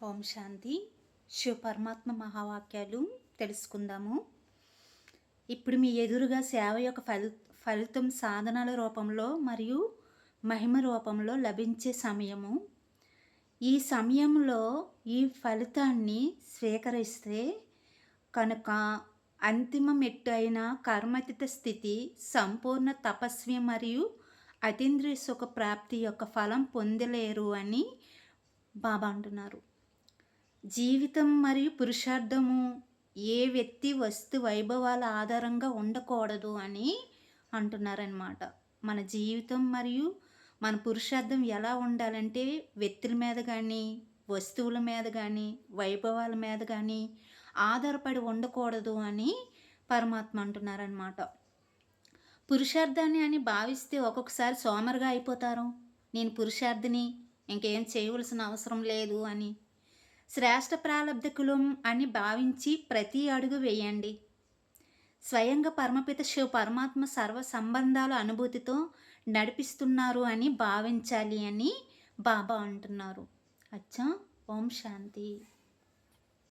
ఓం శాంతి. శివ పరమాత్మ మహావాక్యాలు తెలుసుకుందాము. ఇప్పుడు మీ ఎదురుగా సేవ యొక్క ఫలి ఫలితం సాధనాల రూపంలో మరియు మహిమ రూపంలో లభించే సమయము. ఈ సమయంలో ఈ ఫలితాన్ని స్వీకరిస్తే కనుక అంతిమ మెట్టు అయిన కర్మతిత స్థితి సంపూర్ణ తపస్వి మరియు అతీంద్రియ సుఖ ప్రాప్తి యొక్క ఫలం పొందలేరు అని బాబా అంటున్నారు. జీవితం మరియు పురుషార్థము ఏ వ్యక్తి వస్తు వైభవాల ఆధారంగా ఉండకూడదు అని అంటున్నారనమాట మన జీవితం మరియు మన పురుషార్థం ఎలా ఉండాలంటే వ్యక్తుల మీద కానీ వస్తువుల మీద కానీ వైభవాల మీద కానీ ఆధారపడి ఉండకూడదు అని పరమాత్మ అంటున్నారనమాట పురుషార్థాన్ని అని భావిస్తే ఒక్కొక్కసారి సోమరుగా అయిపోతారు. నేను పురుషార్థిని ఇంకేం చేయవలసిన అవసరం లేదు అని శ్రేష్ట ప్రాలబ్ధకులం అని భావించి ప్రతి అడుగు వేయండి. స్వయంగా పరమపిత శివ పరమాత్మ సర్వ సంబంధాల అనుభూతితో నడిపిస్తున్నారు అని భావించాలి అని బాబా అంటున్నారు. అచ్చా ఓం శాంతి.